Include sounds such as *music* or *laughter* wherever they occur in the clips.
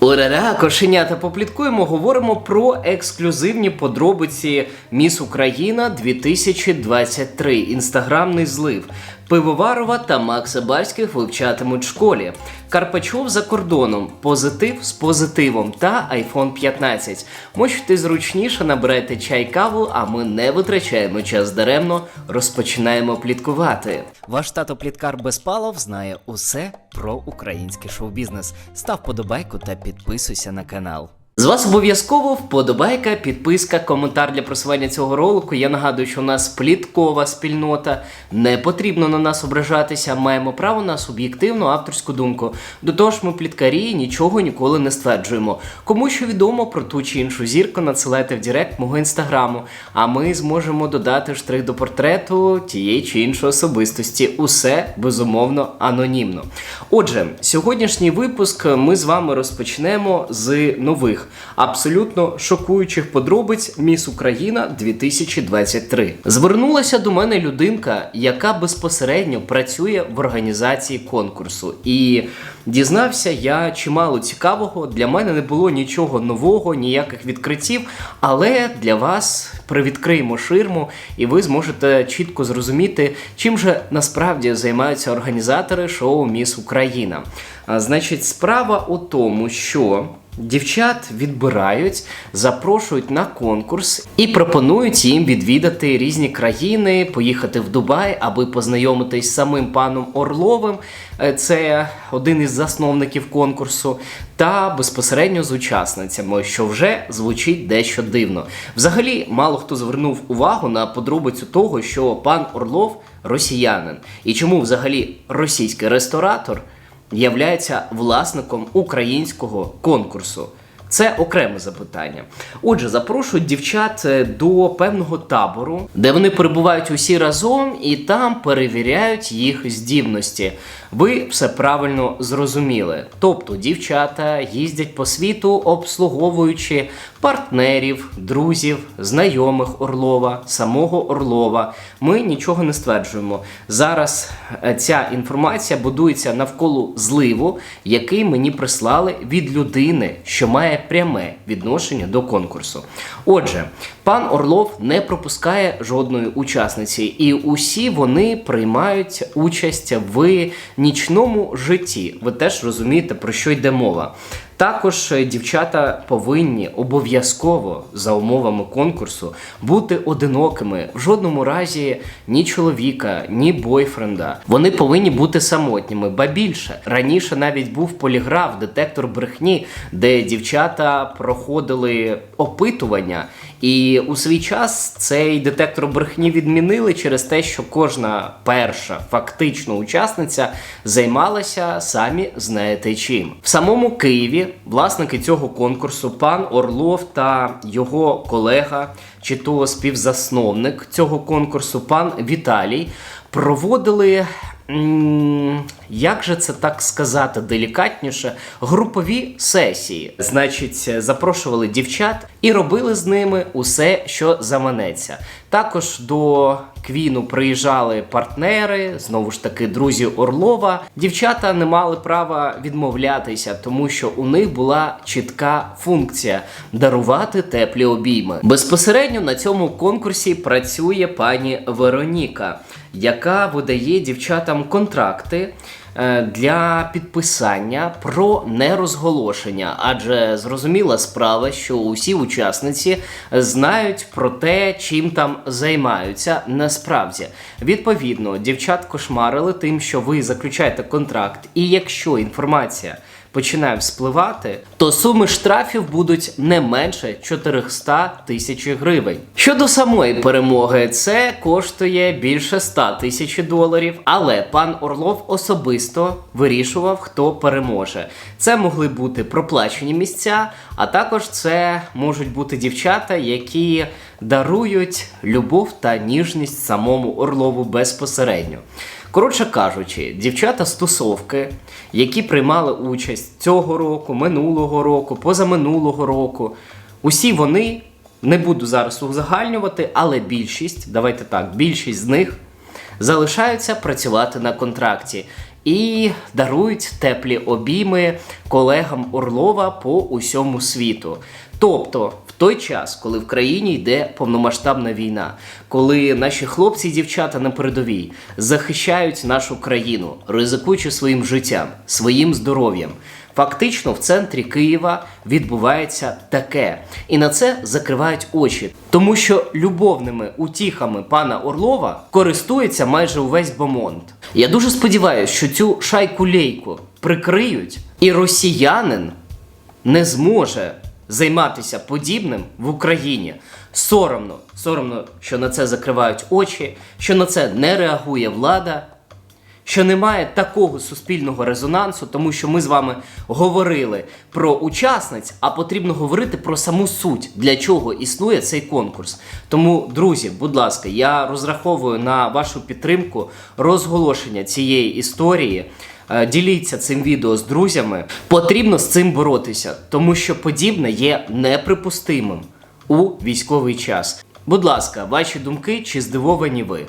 Урара, кошенята, попліткуємо, говоримо про ексклюзивні подробиці Міс Україна 2023. Інстаграмний злив. Пивоварова та Макса Бальських вивчатимуть школі. Карпачов за кордоном. Позитив з позитивом та iPhone 15. Можете зручніше набирайте чай каву, а ми не витрачаємо час даремно, розпочинаємо пліткувати. Ваш тато Пліткар Безпалов знає усе про український шоу-бізнес. Став подобайку та підписуйся на канал. З вас обов'язково вподобайка, підписка, коментар для просування цього ролику. Я нагадую, що у нас пліткова спільнота. Не потрібно на нас ображатися, маємо право на суб'єктивну авторську думку. До того ж, ми пліткарі нічого ніколи не стверджуємо. Кому що відомо про ту чи іншу зірку, надсилайте в Директ мого інстаграму, а ми зможемо додати штрих до портрету тієї чи іншої особистості. Усе безумовно анонімно. Отже, сьогоднішній випуск ми з вами розпочнемо з нових абсолютно шокуючих подробиць Міс Україна 2023. Звернулася до мене людинка, яка безпосередньо працює в організації конкурсу, і дізнався я чимало цікавого. Для мене не було нічого нового, ніяких відкриттів. Але для вас привідкриємо ширму, і ви зможете чітко зрозуміти, чим же насправді займаються організатори шоу Міс Україна. Значить, справа у тому, що. Дівчат відбирають, запрошують на конкурс і пропонують їм відвідати різні країни, поїхати в Дубай, аби познайомитись з самим паном Орловим. Е, Це один із засновників конкурсу, та безпосередньо з учасницями, що вже звучить дещо дивно. Взагалі, мало хто звернув увагу на подробицю того, що пан Орлов росіянин, і чому взагалі російський ресторатор являється власником українського конкурсу. Це окреме запитання. Отже, запрошують дівчат е, до певного табору, де вони перебувають усі разом і там перевіряють їх здібності. Ви все правильно зрозуміли. Тобто дівчата їздять по світу, обслуговуючи партнерів, друзів, знайомих Орлова, самого Орлова. Ми нічого не стверджуємо. Зараз е, ця інформація будується навколо зливу, який мені прислали від людини, що має пряме відношення до конкурсу. Отже, пан Орлов не пропускає жодної учасниці, і усі вони приймають участь в нічному житті. Ви теж розумієте, про що йде мова. Також е, дівчата повинні обов'язково за умовами конкурсу бути одинокими. В жодному разі ні чоловіка, ні бойфренда. Вони повинні бути самотніми. Ба більше раніше навіть був поліграф, детектор брехні, де дівчата проходили опитування. І у свій час цей детектор брехні відмінили через те, що кожна перша фактично учасниця займалася самі знаєте чим. В самому Києві власники цього конкурсу, пан Орлов та його колега, чи то співзасновник цього конкурсу, пан Віталій, проводили. Як же це так сказати делікатніше? Групові сесії. Значить, запрошували дівчат і робили з ними усе, що заманеться. Також до Квіну приїжджали партнери, знову ж таки, друзі Орлова. Дівчата не мали права відмовлятися, тому що у них була чітка функція дарувати теплі обійми. Безпосередньо на цьому конкурсі працює пані Вероніка, яка видає дівчатам контракти. Е, Для підписання про нерозголошення, адже зрозуміла справа, що усі учасниці знають про те, чим там займаються насправді. Відповідно, дівчат кошмарили тим, що ви заключаєте контракт, і якщо інформація починає вспливати, то суми штрафів будуть не менше 400 тисяч гривень. Щодо самої перемоги, це коштує більше 100 тисяч доларів, але пан Орлов особисто вирішував, хто переможе. Це могли бути проплачені місця, а також це можуть бути дівчата, які дарують любов та ніжність самому Орлову безпосередньо. Коротше кажучи, дівчата стосовки, які приймали участь цього року, минулого року, позаминулого року, усі вони не буду зараз узагальнювати, але більшість, давайте так, більшість з них залишаються працювати на контракті. І дарують теплі обійми колегам Орлова по усьому світу. Тобто, в той час, коли в країні йде повномасштабна війна, коли наші хлопці і дівчата на передовій захищають нашу країну, ризикуючи своїм життям, своїм здоров'ям. Фактично в центрі Києва відбувається таке, і на це закривають очі, тому що любовними утіхами пана Орлова користується майже увесь Бомонд. Я дуже сподіваюся, що цю шайку лейку прикриють, і росіянин не зможе займатися подібним в Україні. Соромно, соромно, що на це закривають очі, що на це не реагує влада що немає такого суспільного резонансу, тому що ми з вами говорили про учасниць, а потрібно говорити про саму суть, для чого існує цей конкурс. Тому, друзі, будь ласка, я розраховую на вашу підтримку розголошення цієї історії. Е, Діліться цим відео з друзями. Потрібно з цим боротися, тому що подібне є неприпустимим у військовий час. Будь ласка, ваші думки чи здивовані ви?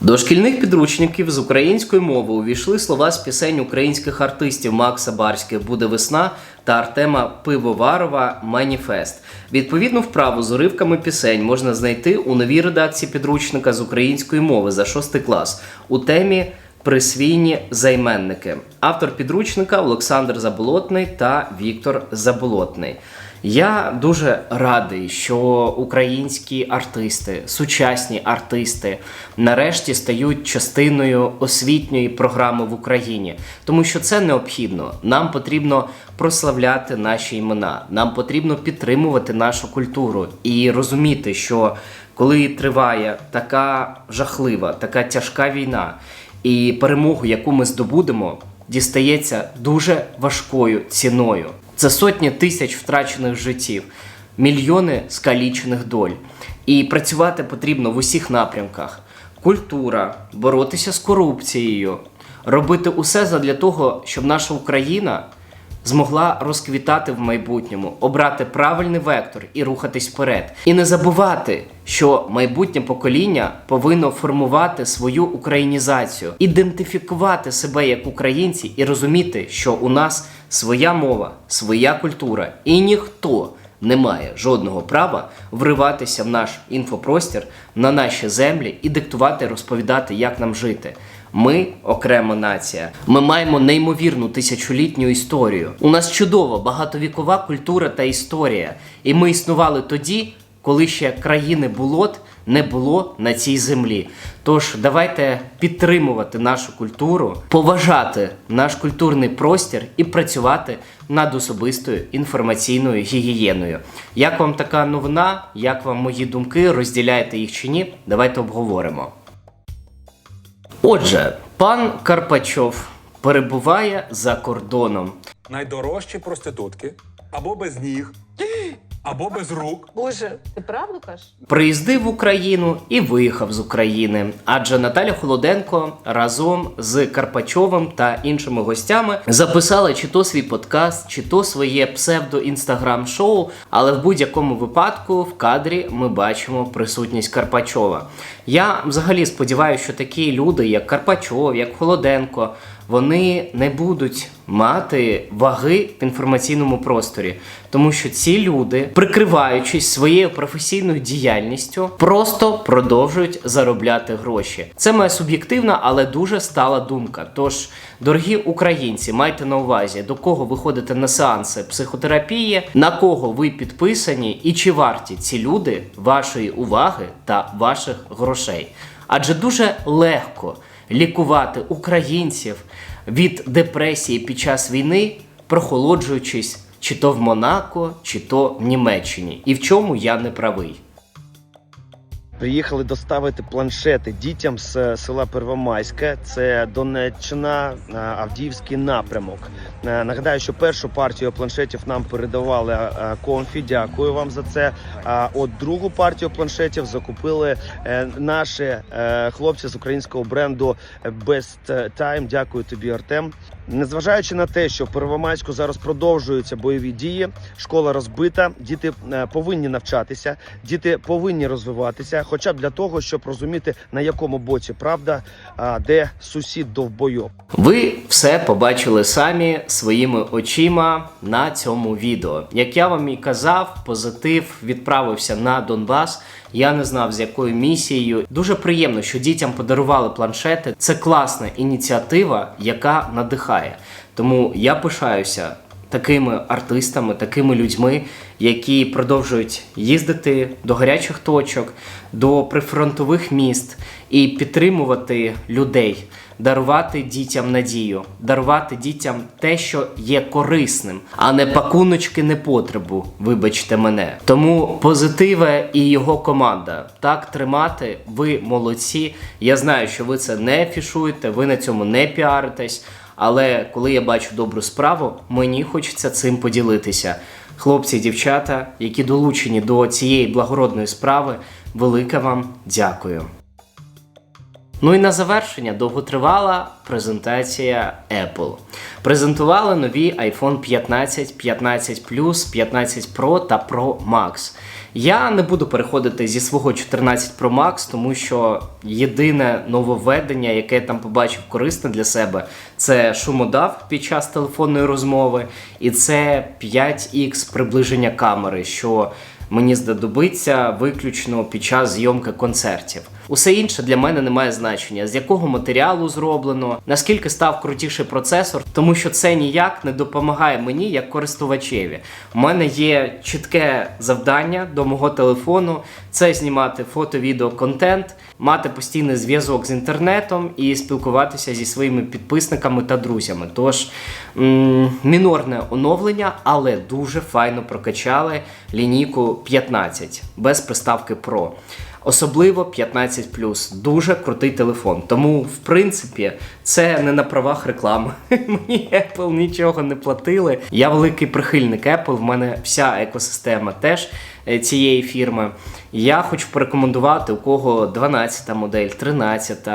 До шкільних підручників з української мови увійшли слова з пісень українських артистів Макса Барських Буде весна та Артема Пивоварова Маніфест. Відповідну вправу з уривками пісень можна знайти у новій редакції підручника з української мови за 6 клас у темі Присвійні займенники. Автор підручника Олександр Заболотний та Віктор Заболотний. Я дуже радий, що українські артисти, сучасні артисти, нарешті стають частиною освітньої програми в Україні, тому що це необхідно. Нам потрібно прославляти наші імена, нам потрібно підтримувати нашу культуру і розуміти, що коли триває така жахлива, така тяжка війна, і перемогу, яку ми здобудемо, дістається дуже важкою ціною. Це сотні тисяч втрачених життів, мільйони скалічених доль. І працювати потрібно в усіх напрямках: культура, боротися з корупцією, робити усе задля того, щоб наша Україна змогла розквітати в майбутньому, обрати правильний вектор і рухатись вперед. І не забувати, що майбутнє покоління повинно формувати свою українізацію, ідентифікувати себе як українці і розуміти, що у нас своя мова, своя культура, і ніхто не має жодного права вриватися в наш інфопростір на наші землі і диктувати, розповідати, як нам жити. Ми окрема нація. Ми маємо неймовірну тисячолітню історію. У нас чудова багатовікова культура та історія. І ми існували тоді, коли ще країни болот не було на цій землі. Тож давайте підтримувати нашу культуру, поважати наш культурний простір і працювати над особистою інформаційною гігієною. Як вам така новина? Як вам мої думки? Розділяєте їх чи ні? Давайте обговоримо. Отже, пан Карпачов перебуває за кордоном. найдорожчі проститутки або без ніг, або без рук. Боже, ти правду кажеш? Приїздив в Україну і виїхав з України. Адже Наталя Холоденко разом з Карпачовим та іншими гостями записала чи то свій подкаст, чи то своє псевдо-інстаграм-шоу. Але в будь-якому випадку в кадрі ми бачимо присутність Карпачова. Я взагалі сподіваюся, що такі люди, як Карпачов, як Холоденко, вони не будуть мати ваги в інформаційному просторі, тому що ці люди, прикриваючись своєю професійною діяльністю, просто продовжують заробляти гроші. Це моя суб'єктивна, але дуже стала думка. Тож, дорогі українці, майте на увазі, до кого ви ходите на сеанси психотерапії, на кого ви підписані, і чи варті ці люди вашої уваги та ваших грошей. Адже дуже легко лікувати українців від депресії під час війни, прохолоджуючись чи то в Монако, чи то в Німеччині. І в чому я не правий. Приїхали доставити планшети дітям з е, села Первомайське. Це Донеччина, е, Авдіївський напрямок. Е, Нагадаю, що першу партію планшетів нам передавали Комфі. Дякую вам за це. А от другу партію планшетів закупили наші хлопці з українського бренду Best Time. Дякую тобі, Артем. Незважаючи на те, що в Первомайську зараз продовжуються бойові дії, школа розбита, діти е, повинні навчатися, діти повинні розвиватися, хоча б для того, щоб розуміти на якому боці правда, а де сусід довбойоб. Ви все побачили самі своїми очима на цьому відео. Як я вам і казав, позитив відправився на Донбас. Я не знав з якою місією. Дуже приємно, що дітям подарували планшети. Це класна ініціатива, яка надихає. Тому я пишаюся такими артистами, такими людьми, які продовжують їздити до гарячих точок, до прифронтових міст і підтримувати людей, дарувати дітям надію, дарувати дітям те, що є корисним, а не пакуночки непотребу. Вибачте мене. Тому позитиве і його команда так тримати. Ви молодці. Я знаю, що ви це не афішуєте, ви на цьому не піаритесь. Але коли я бачу добру справу, мені хочеться цим поділитися. Хлопці і дівчата, які долучені до цієї благородної справи, велике вам дякую. Ну і на завершення довготривала презентація Apple. Презентували нові iPhone 15, 15 Plus, 15 Pro та Pro Max. Я не буду переходити зі свого 14 Pro Max, тому що єдине нововведення, яке я там побачив корисне для себе, це шумодав під час телефонної розмови, і це 5x приближення камери, що мені знадобиться виключно під час зйомки концертів. Усе інше для мене не має значення, з якого матеріалу зроблено, наскільки став крутіший процесор, тому що це ніяк не допомагає мені як користувачеві. У мене є чітке завдання до мого телефону: це знімати фото, відео, контент, мати постійний зв'язок з інтернетом і спілкуватися зі своїми підписниками та друзями. Тож м- мінорне оновлення, але дуже файно прокачали лінійку 15 без приставки Pro. Особливо 15 дуже крутий телефон. Тому, в принципі, це не на правах реклами. *laughs* Мені Apple нічого не платили. Я великий прихильник Apple, в мене вся екосистема теж е, цієї фірми. Я хочу порекомендувати, у кого 12 модель, 13,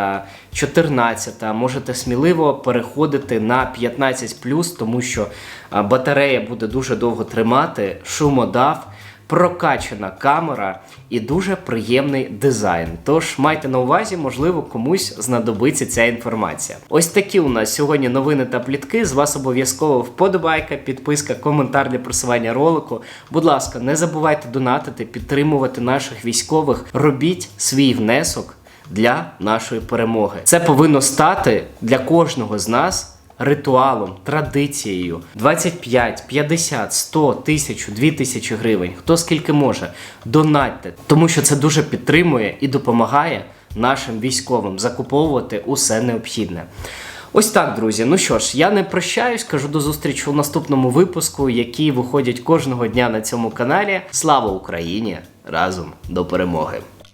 14, можете сміливо переходити на 15 тому що батарея буде дуже довго тримати, шумодав прокачана камера і дуже приємний дизайн. Тож майте на увазі, можливо, комусь знадобиться ця інформація. Ось такі у нас сьогодні новини та плітки. З вас обов'язково вподобайка, підписка, коментар для просування ролику. Будь ласка, не забувайте донатити, підтримувати наших військових. Робіть свій внесок для нашої перемоги. Це повинно стати для кожного з нас ритуалом, традицією 25, 50, 100, 1000, 2000 гривень, хто скільки може, донатьте, тому що це дуже підтримує і допомагає нашим військовим закуповувати усе необхідне. Ось так, друзі. Ну що ж, я не прощаюсь, кажу до зустрічі у наступному випуску, які виходять кожного дня на цьому каналі. Слава Україні! Разом до перемоги!